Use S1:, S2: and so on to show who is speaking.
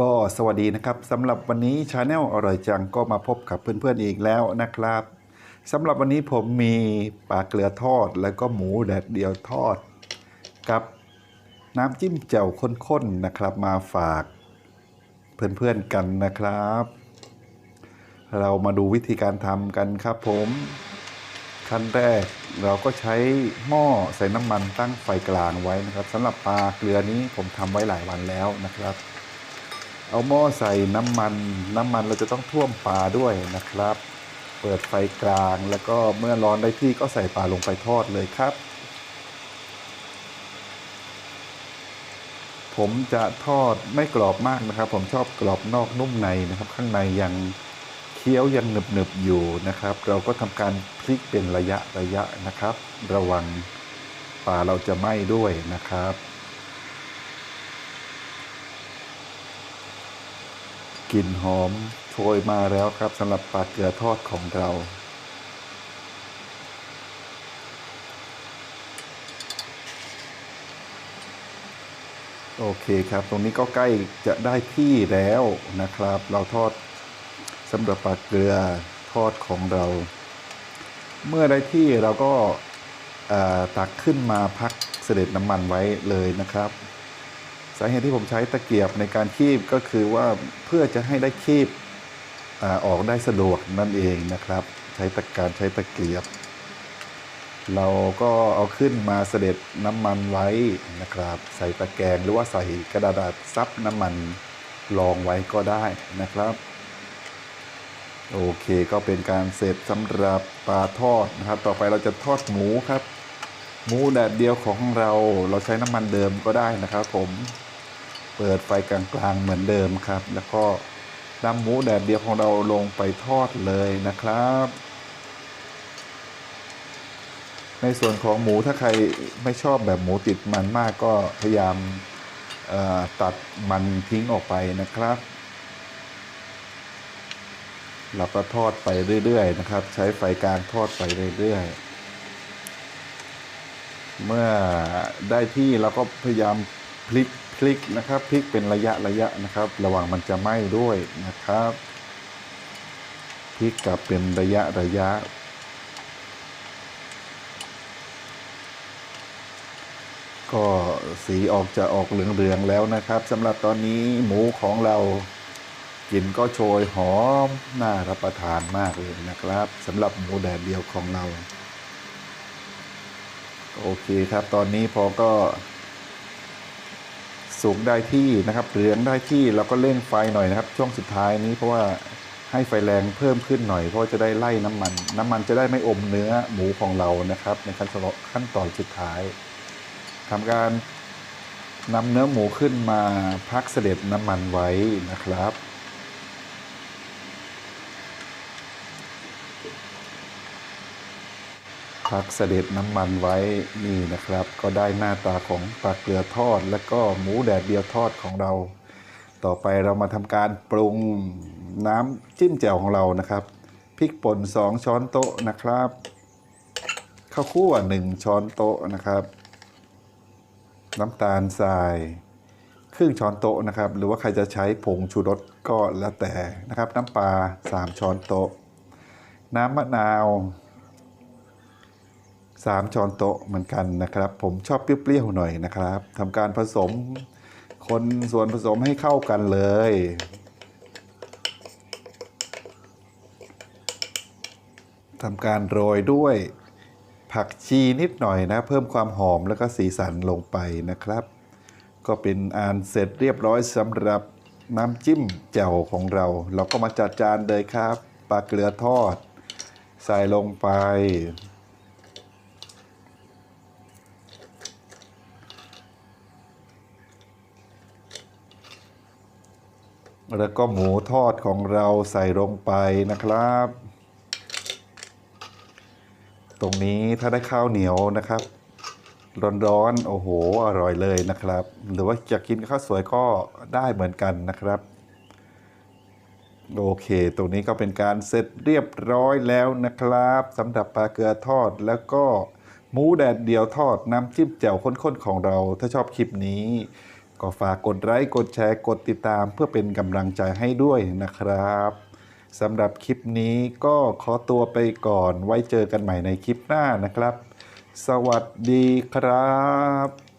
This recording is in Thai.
S1: ก็สวัสดีนะครับสำหรับวันนี้ชาแนลอร่อยจังก็มาพบกับเพื่อนๆอีกแล้วนะครับสำหรับวันนี้ผมมีปลาเกลือทอดแล้วก็หมูแดดเดียวทอด กับน้ำจิ้มแจ่วข้นๆนะครับ มาฝากเพื่อนๆกันนะครับ เรามาดูวิธีการทำกันครับผมขั้นแรกเราก็ใช้หม้อใส่น้ำมันตั้งไฟกลางไว้นะครับสำหรับปลาเกลือนี้ผมทำไว้หลายวันแล้วนะครับ เอาหม้อใส่น้ำมัน น้ำมันเราจะต้องท่วมปลาด้วยนะครับ เปิดไฟกลางแล้วก็เมื่อร้อนได้ที่ก็ใส่ปลาลงไปทอดเลยครับ ผมจะทอดไม่กรอบมากนะครับ ผมชอบกรอบนอกนุ่มในนะครับ ข้างในยังเคี้ยวยังหนึบหนึบอยู่นะครับ เราก็ทำการพลิกเป็นระยะระยะนะครับ ระวังปลาเราจะไหม้ด้วยนะครับ กลิ่นหอมโชยมาแล้วครับสำหรับปลาเกลือทอดของเรา โอเคครับ ตรงนี้ก็ใกล้จะได้ที่แล้วนะครับ เราทอดสำหรับปลาเกลือทอดของเรา เมื่อได้ที่เราก็ตักขึ้นมาพักเสด็จน้ำมันไว้เลยนะครับ สาเหตุที่ผมใช้ตะเกียบในการคีบก็คือว่าเพื่อจะให้ได้คีบอออกได้สะดวกนั่นเองนะครับ ใช้ตะการใช้ตะเกียบ เราก็เอาขึ้นมาเสด็จน้ำมันไว้นะครับ ใส่ตะแกรงหรือว่าใส่กระดาษซับน้ำมันรองไว้ก็ได้นะครับโอเคก็เป็นการเสร็จสำหรับปลาทอดนะครับ ต่อไปเราจะทอดหมูครับ หมูแดดเดียวของเราเราใช้น้ำมันเดิมก็ได้นะครับผม เปิดไฟกลางๆเหมือนเดิมครับ แล้วก็นำหมูแดดเดียวของเราลงไปทอดเลยนะครับ ในส่วนของหมูถ้าใครไม่ชอบแบบหมูติดมันมากก็พยายามตัดมันทิ้งออกไปนะครับเราก็ทอดไปเรื่อยๆนะครับ ใช้ไฟกลางทอดไปเรื่อยๆ เมื่อได้ที่เราก็พยายามพลิก พลิกนะครับพลิกเป็นระยะระยะนะครับ ระวังมันจะไหม้ด้วยนะครับพลิกกลับเป็นระยะระยะ ก็สีออกจะออกเหลืองๆแล้วนะครับสำหรับตอนนี้หมูของเรากลิ่นก็โชยหอมน่ารับประทานมากเลยนะครับสำหรับหมูแดดเดียวของเรา โอเคครับตอนนี้พอก็ สุกได้ที่นะครับเหลืองได้ที่เราก็เร่งไฟหน่อยนะครับ ช่วงสุดท้ายนี้เพราะว่าให้ไฟแรงเพิ่มขึ้นหน่อย เพราะว่าจะได้ไล่น้ำมัน น้ำมันจะได้ไม่อมเนื้อหมูของเรานะครับ ในขั้นตอนขั้นตอนสุดท้ายทำการนำเนื้อหมูขึ้นมาพักเสด็จน้ำมันไว้นะครับ พักเสด็จน้ำมันไว้นี่นะครับ ก็ได้หน้าตาของปลาเกลือทอด และก็หมูแดดเดียวทอดของเรา ต่อไปเรามาทำการปรุงน้ำจิ้มแจ่วของเรานะครับพริกป่น 2 ช้อนโต๊ะนะครับข้าวคั่ว 1 ช้อนโต๊ะนะครับ น้ำตาลทรายครึ่งช้อนโต๊ะนะครับ หรือว่าใครจะใช้ผงชูรสก็แล้วแต่นะครับ น้ำปลา 3 ช้อนโต๊ะ น้ำมะนาว 3 ช้อนโต๊ะเหมือนกันนะครับ ผมชอบเปรี้ยวๆหน่อยนะครับทำการผสมคนส่วนผสมให้เข้ากันเลย ทำการโรยด้วยผักชีนิดหน่อยนะ เพิ่มความหอมแล้วก็สีสันลงไปนะครับ ก็เป็นอันเสร็จเรียบร้อยสำหรับน้ำจิ้มแจ่วของเรา เราก็มาจัดจานเลยครับปลาเกลือทอด ใส่ลงไป แล้วก็หมูทอดของเราใส่ลงไปนะครับ ตรงนี้ถ้าได้ข้าวเหนียวนะครับ ร้อนๆโอ้โห อร่อยเลยนะครับ หรือว่าจะกินข้าวสวยก็ได้เหมือนกันนะครับ โอเค ตรงนี้ก็เป็นการเสร็จเรียบร้อยแล้วนะครับสำหรับปลาเกลือทอดแล้วก็หมูแดดเดียวทอดน้ำจิ้มแจ่วข้นๆของเรา ถ้าชอบคลิปนี้ ก็ฝากกดไลค์กดแชร์กดติดตามเพื่อเป็นกำลังใจให้ด้วยนะครับสำหรับคลิปนี้ก็ขอตัวไปก่อนไว้เจอกันใหม่ในคลิปหน้านะครับ สวัสดีครับ